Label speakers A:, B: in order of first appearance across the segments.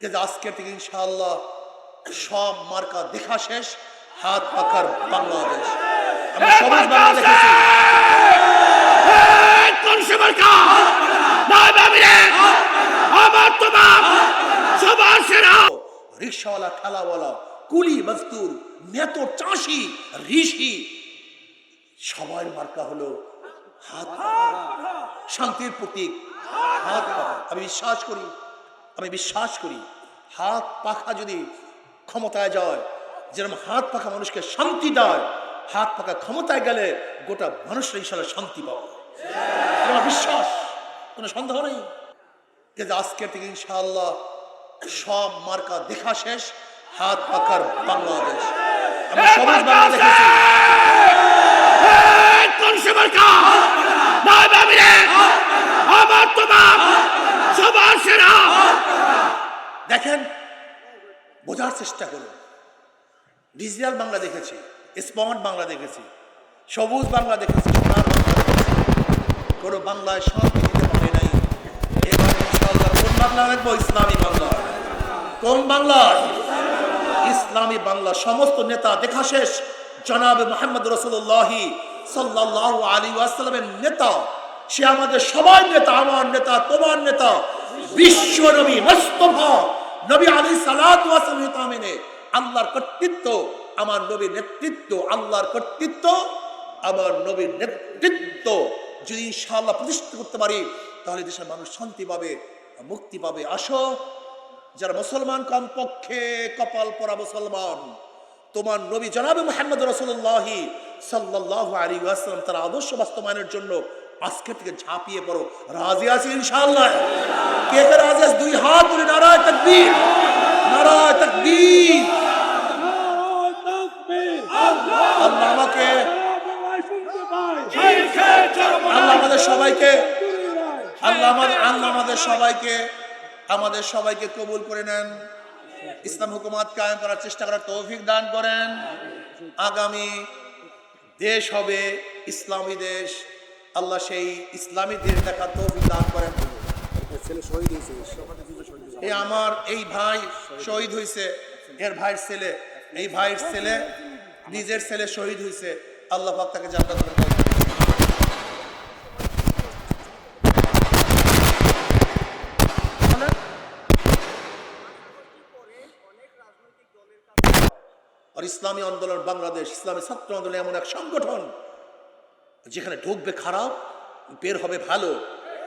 A: কিন্তু আজকে থেকে ইনশাআল্লাহ সব মার্কা দেখা শেষ হাত পাখার বাংলাদেশ। সবুজ রিক্সাওয়ালা ঠেলাওয়ালা কুলি মজদুর নেত চাষি ঋষি সবার মার্কা হলো হাত শান্তির প্রতীক হাত আমি বিশ্বাস করি আমি বিশ্বাস করি, হাত পাখা যদি ক্ষমতায় যায়, যেরকম হাত পাখা মানুষকে শান্তি দেয়, হাত পাখা ক্ষমতায় গেলে গোটা মানুষের ইনশাল্লাহ শান্তি পাবে। বিশ্বাস, কোনো সন্দেহ নেই। কিন্তু আজকের থেকে ইনশাআল্লাহ সব মার্কা দেখা শেষ, হাত পাখার বাংলাদেশ। আমি সবুজ বাংলা দেখেছি
B: কোন সরকার নয় বাবিরে আমার তোমার সবার সেরা
A: দেখেন, বোঝার চেষ্টা করুন। ডিজিটাল বাংলা দেখেছি, স্মার্ট বাংলা দেখেছি, সবুজ বাংলা দেখেছি কোনো বাংলায় শান্তি দিতে পারে নাই। কোন বাংলা রাখব? ইসলামী বাংলা। কোন বাংলা? ইসলামী বাংলা। সমস্ত নেতা, দেখা শেষ। জনাব মোহাম্মদ রসুল্লাহি সাল্লাহ আলী ওয়াসাল্লামের নেতা। সে আমাদের সবাই নেতা, আমার নেতা, তোমার নেতা। বিশ্ব নবী নবী আলী আল্লাহর কর্তৃত্ব, আমার নবীর নেতৃত্ব, আল্লাহর কর্তৃত্ব, আমার নবীর নেতৃত্ব যদি প্রতিষ্ঠিত করতে পারি, তাহলে দেশের মানুষ শান্তি পাবে, মুক্তি পাবে। আসো, যারা মুসলমান কমপক্ষে কপাল পরা মুসলমান, তোমার নবী জনাবে মোহাম্মদ রসুল্লাহি সাল্লাহ আলী আসসালাম তার আদর্শ বাস্তবায়নের জন্য আজকে থেকে ঝাঁপিয়ে পড়ো। রাজি আছি ইনশাআল্লাহ? কে কে রাজি আছে? দুই হাত তুলে নারায় নারায় আল্লাহ আমাকে আল্লাহ আমাদের সবাইকে আল্লাহ আমাদের আল্লাহ আমাদের সবাইকে আমাদের সবাইকে কবুল করে নেন। ইসলাম হুকুমাত কায়েম করার চেষ্টা করার তৌফিক দান করেন। আগামী দেশ হবে ইসলামী দেশ। আল্লাহ সেই ইসলামী দেশ দেখার তৌফিক দান করেন। এই আমার এই ভাই শহীদ হয়েছে এর ভাইয়ের ছেলে এই ভাইয়ের ছেলে নিজের ছেলে শহীদ হয়েছে। আল্লাহ পাক তাকে জান্নাত দান করুন। আর ইসলামী আন্দোলন বাংলাদেশ ইসলামী ছাত্র আন্দোলন এমন এক সংগঠন যেখানে ঢুকবে খারাপ, বের হবে ভালো।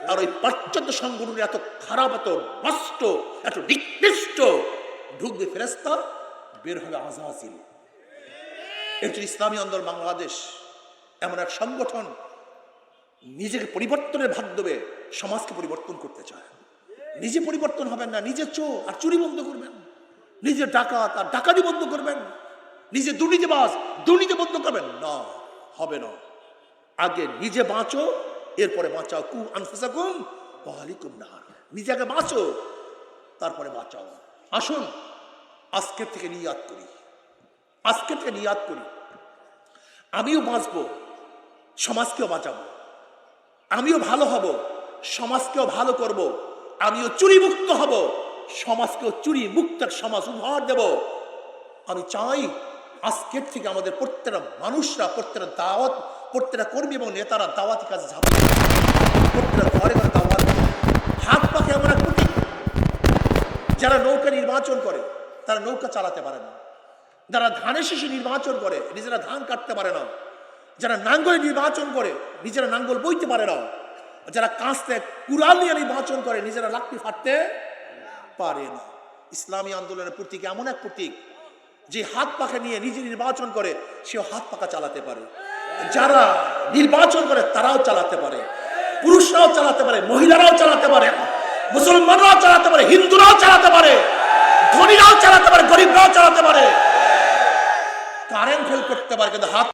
A: আর ওই পাশ্চাত্য সংগঠন এত খারাপ, এত নষ্ট, এত নিকৃষ্ট, ঢুকবে ফেরেস্তা বের হবে আজাজিল। একটি ইসলামী আন্দোলন বাংলাদেশ এমন এক সংগঠন নিজেকে পরিবর্তনের ভাগ দেবে, সমাজকে পরিবর্তন করতে চায়। নিজে পরিবর্তন হবেন না, নিজে চোর আর চুরি বন্ধ করবেন। নিজে ডাকাত আর ডাকাতি বন্ধ করবেন। নিজে দুর্নীতিবাজ দুর্নীতি বন্ধ করবেন। না, হবে না। আগে নিজে বাঁচো, এরপরে বাঁচাও। কু আনফুসাকুম ওয়ালাইকুম নার নিজে আগে বাঁচো, তারপরে বাঁচাও। আসুন আজকের থেকে নিয়াত করি। আজকের থেকে নিয়াত করি। আমিও বাঁচবো, সমাজকেও বাঁচাবো। আমিও ভালো হব, সমাজকেও ভালো করব। আমিও চুরি মুক্ত হব, সমাজকেও চুরি মুক্ত সমাজ উপহার দেব। আমি চাই আজকের থেকে আমাদের প্রত্যেকটা মানুষরা, প্রত্যেকটা দাওয়াত প্রত্যেকটা কর্মী এবং নেতারা দাওয়াতি কাজে ঝাঁপিয়ে। প্রত্যেকটা ঘরে ঘরে দাওয়াত হাত পাখে এক প্রতীক যারা নৌকা নির্বাচন করে, তারা নৌকা চালাতে পারে না। যারা ধানের শিশু নির্বাচন করে, নিজেরা ধান কাটতে পারে না। যারা নাঙ্গলে নির্বাচন করে, নিজেরা নাঙ্গল বইতে পারে না। যারা কাঁচতে কুড়াল নিয়ে নির্বাচন করে, নিজেরা লাকড়ি ফাটতে পারে না। ইসলামী আন্দোলনের প্রতীক এমন এক প্রতীক, যে হাত পাখা নিয়ে নিজে নির্বাচন করে, সেও হাত পাখা চালাতে পারে। যারা নির্বাচন করে তারাও চালাতে পারে, পুরুষরাও চালাতে পারে, মহিলারাও চালাতে পারে, মুসলমানরাও চালাতে পারে, হিন্দুরাও চালাতে পারে, ধনীরাও চালাতে পারে, গরিবরাও চালাতে পারে। কারেন্ট ফেল করতে পারে, কিন্তু হাত